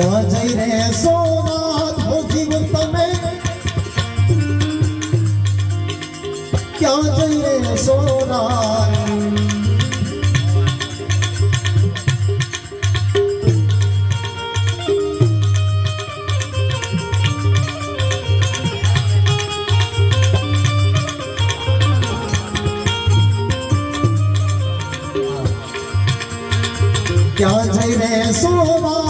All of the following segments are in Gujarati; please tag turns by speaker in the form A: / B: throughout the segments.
A: क्यों जई रे सोना धोखी जई क्या जय रे सोना?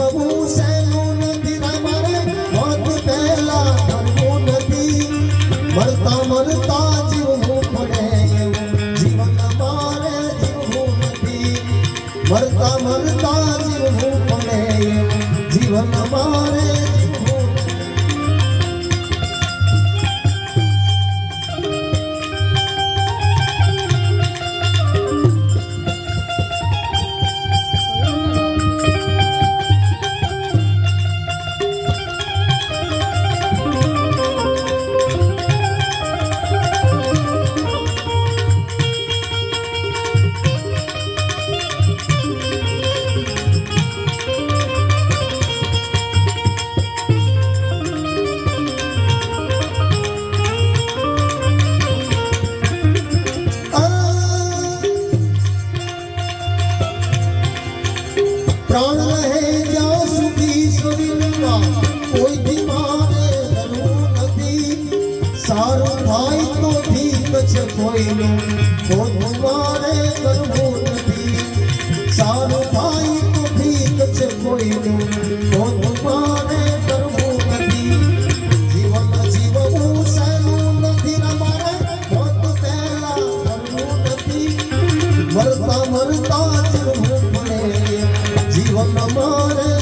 A: மறுத்தாமல் સારું થાય તો ઠીક છે કોઈનું. તો તમારે કરવું નથી. સારું થાય તો ઠીક છે કોઈનું. તો તમારે કરવું નથી. જીવન જીવવું સહેલું નથી અમારે મારે. મોત પહેલા કરવું નથી. મરતા મરતા જીવવું પડે જીવન મારે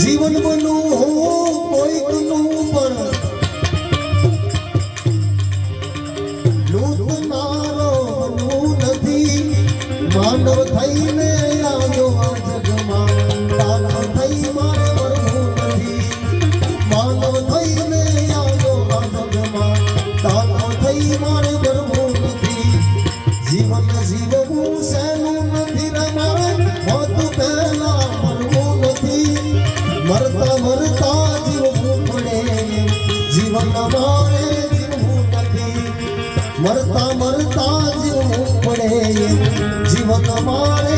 A: జీవనమును મરતા મરતા જીવવું પડે જીવન મારે જીવવું નથી. મરતા મરતા જીવવું પડે જીવન મારે